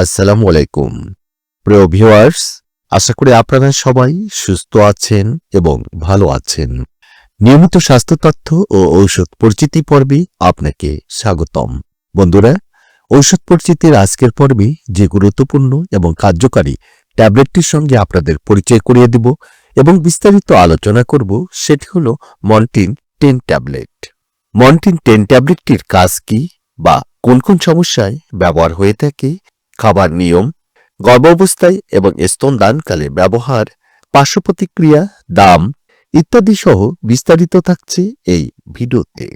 আসসালামু আলাইকুম। প্রিয় ভিউয়ার্স, আশা করি আপনারা সবাই সুস্থ আছেন এবং ভালো আছেন। নিয়মিত স্বাস্থ্য তথ্য ও ঔষধ পরিচিতি পর্বে আপনাকে স্বাগতম। বন্ধুরা, ঔষধ পরিচিতির আজকের পর্বে যে গুরুত্বপূর্ণ এবং কার্যকারী ট্যাবলেটটির সঙ্গে আপনাদের পরিচয় করিয়ে দেব এবং বিস্তারিত আলোচনা করব সেটি হল Montin ten tablet. Montin ten ট্যাবলেটটির কাজ কি বা কোন কোন সমস্যায় ব্যবহার হয়ে থাকে খাবার নিয়ম, গর্ভাবস্থায় এবং স্তনদানকালে ব্যবহার পার্শ্ব প্রতিক্রিয়া দাম ইত্যাদি সহ বিস্তারিত থাকছে এই ভিডিওতে।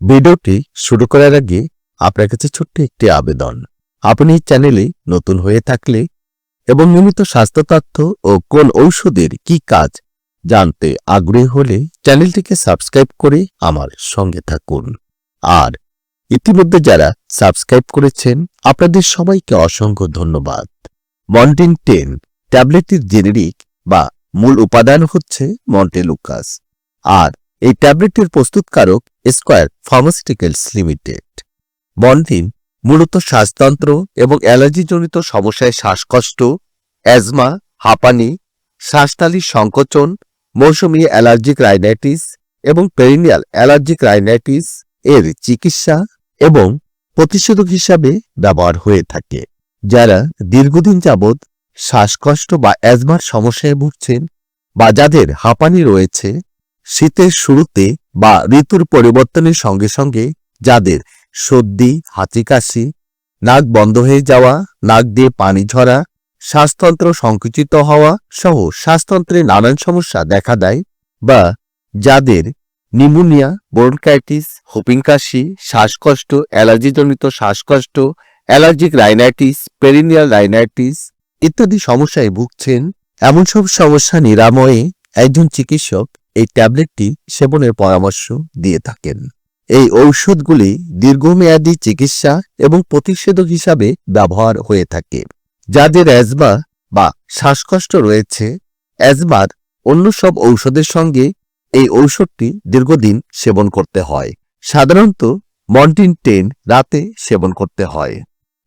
ভিডিওটি শুরু করার আগে আপনার কাছে ছোট্ট একটি আবেদন। আপনি এই চ্যানেলে নতুন হয়ে থাকলে এবং নিয়মিত স্বাস্থ্য তথ্য ও কোন ঔষধের কি কাজ জানতে আগ্রহী হলে চ্যানেলটিকে সাবস্ক্রাইব করে আমার সঙ্গে থাকুন। আর ইতিমধ্যে যারা সাবস্ক্রাইব করেছেন, আপনাদের সবাইকে অসংখ্য ধন্যবাদ। মন্টিন টেন ট্যাবলেটটির জেনেরিক বা মূল উপাদান হচ্ছে মন্টেলুকাস আর এই ট্যাবলেটটির প্রস্তুতকারক স্কয়ার ফার্মাসিউটিক্যালস লিমিটেড মন্টিন মূলত শ্বাসতন্ত্র এবং অ্যালার্জিজনিত সমস্যায় শ্বাসকষ্ট, অ্যাজমা, হাঁপানি শ্বাসনালীর সংকোচন, মৌসুমী অ্যালার্জিক রাইনাইটিস এবং পেরিনিয়াল অ্যালার্জিক রাইনাইটিস এর চিকিৎসা এবং প্রতিষেধক হিসাবে ব্যবহার হয়ে থাকে, যারা দীর্ঘদিন যাবৎ শ্বাসকষ্ট বা অ্যাজমার সমস্যায় ভুগছেন বা যাদের হাঁপানি রয়েছে, শীতের শুরুতে বা ঋতুর পরিবর্তনের সঙ্গে সঙ্গে যাদের সর্দি হাঁচি কাশি নাক বন্ধ হয়ে যাওয়া, নাক দিয়ে পানি ঝরা, শ্বাসতন্ত্র সংকুচিত হওয়া সহ শ্বাসতন্ত্রে নানান সমস্যা দেখা দেয় বা যাদের নিউমোনিয়া ব্রনকাইটিস, হুপিং কাশি, শ্বাসকষ্ট, অ্যালার্জিজনিত শ্বাসকষ্ট, অ্যালার্জিক রাইনাইটিস, পেরিনিয়াল রাইনাইটিস ইত্যাদি সমস্যায় ভুগছেন। এমন সব সমস্যা নিরাময়ে একজন চিকিৎসক এই ট্যাবলেটটি সেবনের পরামর্শ দিয়ে থাকেন। এই ঔষধগুলি দীর্ঘমেয়াদী চিকিৎসা এবং প্রতিষেধক হিসাবে ব্যবহার হয়ে থাকে, যাদের অ্যাজমা বা শ্বাসকষ্ট রয়েছে। অ্যাজমার অন্য সব ঔষধের সঙ্গে এই ঔষধটি দীর্ঘদিন সেবন করতে হয়। সাধারণত মন্টিন টেন রাতে সেবন করতে হয়।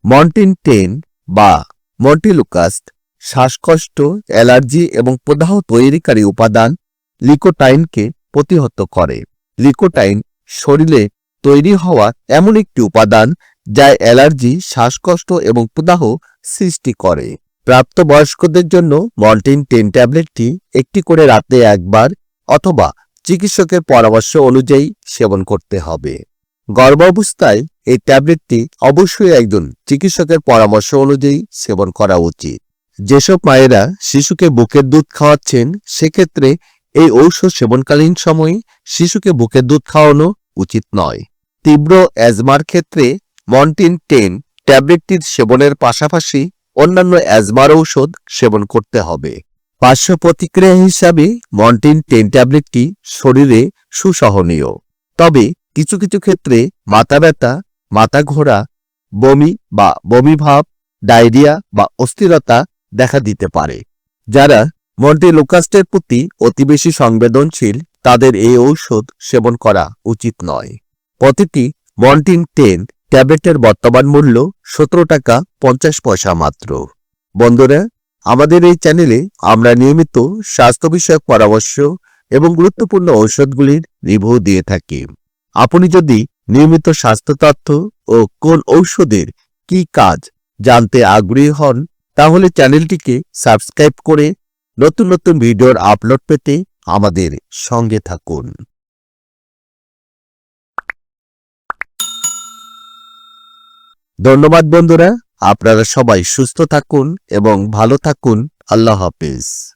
মন্টিন টেন বা মন্টিলুকাস্ট শ্বাসকষ্ট, অ্যালার্জি এবং প্রদাহ তৈরিকারী উপাদান লিকোটাইনকে প্রতিহত করে। লিকোটাইন শরীরে তৈরি হওয়া এমন একটি উপাদান যা অ্যালার্জি, শ্বাসকষ্ট এবং প্রদাহ সৃষ্টি করে। প্রাপ্তবয়স্কদের জন্য মন্টিন টেন ট্যাবলেটটি একটি করে রাতে একবার অথবা চিকিৎসকের পরামর্শ অনুযায়ী সেবন করতে হবে। গর্ভাবস্থায় এই ট্যাবলেটটি অবশ্যই একজন চিকিৎসকের পরামর্শ অনুযায়ী সেবন করা উচিত। যেসব মায়েরা শিশুকে বুকের দুধ খাওয়াচ্ছেন, সেক্ষেত্রে এই ঔষধ সেবনকালীন সময়ে শিশুকে বুকের দুধ খাওয়ানো উচিত নয়। তীব্র অ্যাজমার ক্ষেত্রে মন্টিন টেন ট্যাবলেটটির সেবনের পাশাপাশি অন্যান্য অ্যাজমার ঔষধ সেবন করতে হবে। পার্শ্ব প্রতিক্রিয়া হিসাবে মন্টিন টেন ট্যাবলেটটি শরীরে সুসহনীয়। তবে কিছু কিছু ক্ষেত্রে মাথা ব্যথা, মাথা ঘোরা, বমি বা বমি ভাব, ডায়রিয়া বা অস্থিরতা দেখা দিতে পারে। যারা মন্টিলোকাস্টের প্রতি অতি বেশি সংবেদনশীল, তাদের এই ঔষধ সেবন করা উচিত নয়। প্রতিটি মন্টিন টেন ট্যাবলেটের বর্তমান মূল্য সতেরো টাকা পঞ্চাশ পয়সা মাত্র। বন্ধুরা আমাদের এই চ্যানেলে আমরা নিয়মিত স্বাস্থ্য বিষয়ক পরামর্শ এবং গুরুত্বপূর্ণ ঔষধগুলির রিভিউ দিয়ে থাকি। আপনি যদি নিয়মিত স্বাস্থ্য তথ্য ও কোন ঔষধের কি কাজ জানতে আগ্রহী হন, তাহলে চ্যানেলটিকে সাবস্ক্রাইব করে নতুন নতুন ভিডিওর আপলোড পেতে আমাদের সঙ্গে থাকুন। ধন্যবাদ বন্ধুরা। আপনারা সবাই সুস্থ থাকুন এবং ভালো থাকুন। আল্লাহ হাফিজ।